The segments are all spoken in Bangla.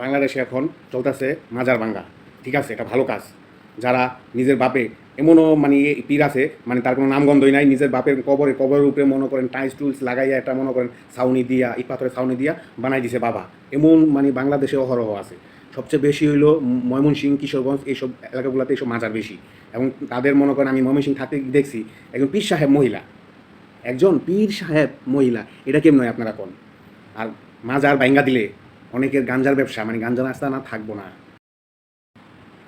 বাংলাদেশে এখন চলতেছে মাজার ভাঙ্গা ঠিক আছে, এটা ভালো কাজ। যারা নিজের বাপে এমনও মানে পীর আছে মানে তার কোনো নামগন্ধই নাই, নিজের বাপের কবরে, কবরের উপরে মনে করেন টাইলস টুলস লাগাইয়া এটা মনে করেন ছাউনি দিয়া, ইট পাথরের ছাউনি দিয়া বানাই দিছে বাবা। এমন মানে বাংলাদেশে অহরহ আছে। সবচেয়ে বেশি হইল ময়মনসিংহ, কিশোরগঞ্জ, এইসব এলাকাগুলোতে এইসব মাজার বেশি। এবং তাদের মনে করেন আমি ময়মনসিংহ থাকতে দেখছি একজন পীর সাহেব মহিলা। একজন পীর সাহেব মহিলা, এটা কেমন হয় আপনারা কোন? আর মাজার বাইঙ্গা দিলে অনেকের গাঞ্জার ব্যবসা মানে গাঞ্জা নাস্তা না থাকব না।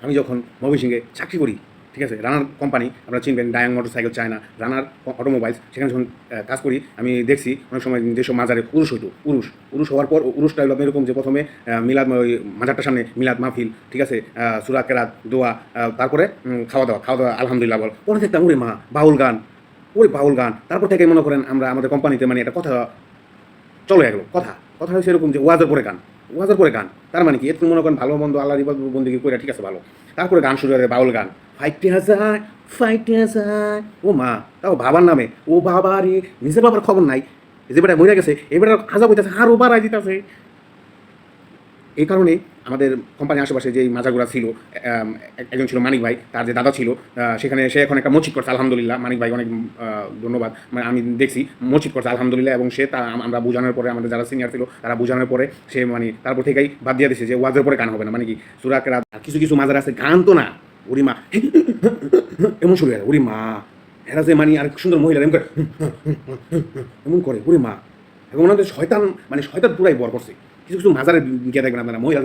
আমি যখন ময়মনসিংহে চাকরি করি, ঠিক আছে, রানার কোম্পানি, আপনারা চিনবেন Dayang motorcycle China Runner automobiles সেখানে যখন কাজ করি, আমি দেখছি অনেক সময় যেসব মাজারে পুরুষ হইতো, পুরুষ। পুরুষ হওয়ার পর উরুষটা হলো এরকম যে প্রথমে মিলাদ ওই মাজারটার সামনে মিলাদ মাহফিল, ঠিক আছে সুরা কেরাত, দোয়া তারপরে খাওয়া দাওয়া খাওয়া দাওয়া, আলহামদুলিল্লাহ বল। পরে দেখতাম, ওরে মা, বাউল গান, ওরে বাউল গান। তারপর থেকে মনে করেন আমরা আমাদের কোম্পানিতে মানে একটা কথা চলে গেল, কথা। কথা হয়েছে এরকম যে ওয়াজের পরে গান। ওয়াজের পরে গান। তার মানে কি? এর মনে করেন ভালো, মন্দ আল্লাহ রিবাদ বন্দিকে করে ঠিক আছে, ভালো। তারপরে গান শুরু করে বাউল গান। ফাইটে হাজার ফাইটে হাজার, ও মা, তাও বাবার নামে। ও বাবা রে নিজের বাবার খবর নাই। যে বেটা মরে গেছে এবারে হাজার বইতেছে আরও বাড়াই দিতেছে। এই কারণে আমাদের কোম্পানির আশেপাশে যেই মাজাগুলা ছিল একজন ছিল মানিক ভাই, তার যে দাদা ছিল সেখানে সে এখন একটা মসজিদ করছে, আলহামদুলিল্লাহ। মানিক ভাই অনেক ধন্যবাদ। মানে আমি দেখছি মসজিদ করছে, আলহামদুলিল্লাহ, এবং সে তা আমরা বোঝানোর পরে আমাদের যারা সিনিয়র ছিল, তারা বোঝানোর পরে সে মানে তারপর থেকেই বাদ দিয়ে দিয়েছে যে ওয়াজের পরে গান হবে না। মানে কি সুরাক রাত কিছু কিছু মাজার আছে, গান তো না। ওরি মা, এমন শুরু হয় ওরি মা, এরা যে মানে আর সুন্দর মহিলা এমন করে। এমন করে। ওরে মা, এবং ওনাদের শয়তান মানে শয়তান পুরাই বর করছে। কিছু কিছু মাজারে গিয়ে দেখবেন আপনারা, মহিলা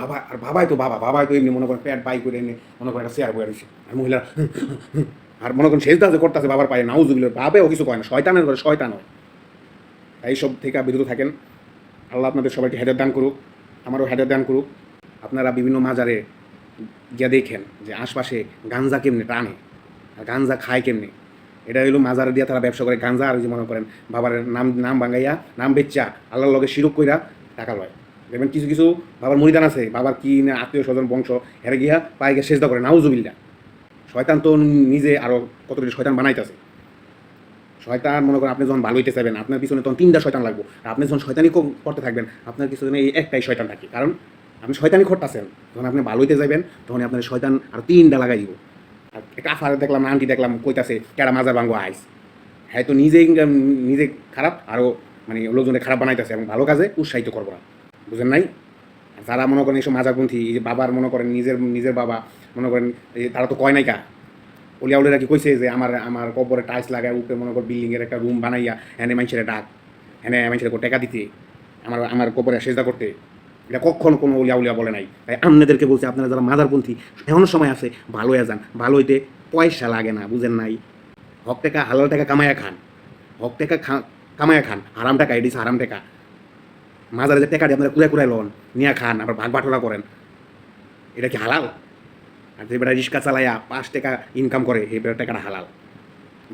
বাবা, আর বাবাই তো বাবা, বাবাই তো এমনি মনে করেন প্যাট বাই করে এনে মনে করেন একটা চেয়ার বয়ে রয়েছে আর মহিলা আর মনে করেন শেষ দাজে করতেছে বাবার পায়ে নাও নাউজুবিল বাবেও কিছু কয় না, শয়তানের করে শয়তান হয়। তাই সব থেকে বিরত থাকেন। আল্লাহ আপনাদের সবাইকে হেদার দান করুক, আমারও হেদার দান করুক। আপনারা বিভিন্ন মাজারে গিয়ে দেখেন যে আশপাশে গাঞ্জা কেমনে টানে, আর গাঞ্জা খায় কেমনে। এটা হলো মাজারে দিয়ে তারা ব্যবসা করে, গাঞ্জা আর যে মনে করেন বাবার নাম নাম ভাঙাইয়া, নাম বেচ্চা, আল্লাহর লগে শিরক কইরা টাকা লয়। দেখবেন কিছু কিছু বাবার মরিদান আছে, বাবার কি না আত্মীয় স্বজন বংশ, হেরে গিয়া পায়ে গিয়ে সেজদা করে নাউজুবিল্লা শয়তান তো নিজে আরও কতগুলি শয়তান বানাইতেছে। শয়তান, মনে করেন আপনি যখন ভালো হইতে চাইবেন, আপনার পিছনে তখন তিনটা শয়তান লাগবো। আর আপনি যখন শয়তানি করতে থাকবেন, আপনার পিছনে এই একটাই শয়তান থাকে। কারণ আপনি শয়তানি করতেছেন, যখন আপনি ভালো হইতে যাবেন তখন আপনার শয়তান আর তিনটা লাগাই দিব। আর একটা আফার দেখলাম, আন্টি দেখলাম, কইতাছে, কেডা মাজার ভাঙ্গো আইস? হ্যাঁ তো নিজেই নিজে খারাপ আরও মানে লোকজনের খারাপ বানাইতেছে এবং ভালো কাজে উৎসাহিত করব না। বুঝেন নাই? যারা মনে করেন এইসব মাজারপন্থী এই যে বাবার মনে করেন নিজের নিজের বাবা, মনে করেন তারা তো কয় নাই কা? ওলিয়াউলেরা কি কইছে যে আমার আমার কবরে টাইলস লাগায় উপরে মনে কর বিল্ডিংয়ের একটা রুম বানাইয়া এনে মানুষের ডাক, এনে মানুষের টেকা দিতে, আমার আমার কবরে সেজদা করতে। এটা কখনো কোনো উলিয়া উলিয়া বলে নাই। তাই আপনাদেরকে বলছি, আপনারা যারা মাদারপন্থী এমন সময় আছে, ভালো যান। ভালো হইতে পয়সা লাগে না, বুঝেন নাই? হক টাকা, হালাল টাকা কামায়া খান। হক টাকা খা- কামায়া খান হারাম টাকা এডিস হারাম টাকা মাজারে যে টাকা দিয়ে আপনারা কুড়ায় কুড়ায় লন, নিয়ে খান আবার ভাগ বাটোরা করেন। এটা কি হালাল? আর যে বেটা রিক্সা চালাইয়া পাঁচ টাকা ইনকাম করে, এই বেটা টাকাটা হালাল।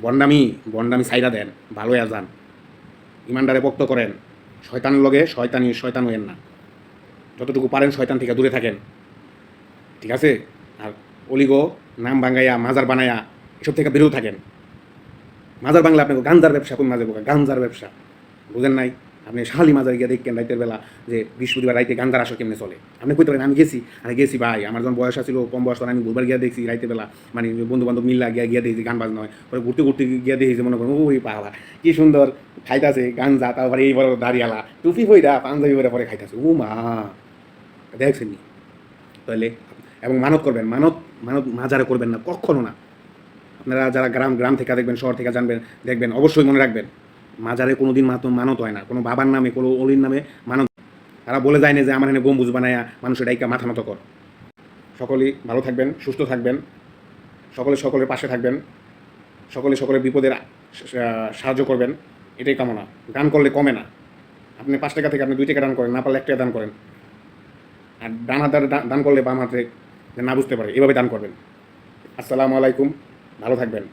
বন্ডামি বন্ডামি সাইডা দেন, ভালো যান। ইমানদারে পক্ত করেন। শয়তানের লগে শয়তানি, শয়তান হইয়েন না। যতটুকু পারেন শয়তান থেকে দূরে থাকেন। ঠিক আছে? আর অলিগো, নাম ভাঙ্গাইয়া, মাজার বানায়া এসব থেকে বেরোও থাকেন। মাজার বাংলা আপনাকে গাঞ্জার ব্যবসা কোন বোকা গাঞ্জার ব্যবসা। বুঝেন নাই? আপনি শালি মাজারে গিয়ে দেখেন রাইতের বেলা যে বৃহস্পতিবার রাইতে গাঞ্জার আসর কেমনে চলে। আপনি কইতে পারেন, আমি গেছি। আরে গেছি ভাই, আমার যখন বয়স ছিল কম বয়স আমি বুধবার গিয়ে দেখছি রাইতের বেলা। মানে বন্ধু বান্ধব মিল্লা গিয়া, গিয়ে দেখছি গান বাজনা হয়। পরে ঘুরতে ঘুরতে গিয়ে দেখি যে মনে করেন, ওই পাওয়া কি সুন্দর খাইতাছে গাঞ্জা, তারপরে এই বড় দাঁড়িয়ালা। টুপি বইরা পাঞ্জাবি বইরা পরে খাইতাছে। ও মা, দেখছেন তাহলে, এবং মানত করবেন, মানত মানত মাজারে করবেন না, কখনো না। আপনারা যারা গ্রাম গ্রাম থেকে দেখবেন, শহর থেকে জানবেন, দেখবেন, অবশ্যই মনে রাখবেন, মাজারে কোনো দিন মাত, মানত হয় না। কোনো বাবার নামে, কোনো অলির নামে মানত তারা বলে যায় না যে, আমার এখানে গম্বুজ বানায়া মানুষের ডাইকা মাথা নত কর। সকলেই ভালো থাকবেন, সুস্থ থাকবেন, সকলে সকলের পাশে থাকবেন, সকলে সকলের বিপদের সাহায্য করবেন, এটাই কামনা। দান করলে কমে না। আপনি পাঁচ টাকা থেকে আপনি দুই টাকা দান করেন, না পারলে এক টাকা দান করেন। আর ডান হাতে দান- করলে বাম হাতে না বুঝতে পারে, এভাবে দান করবেন। আসসালামু আলাইকুম। ভালো থাকবেন।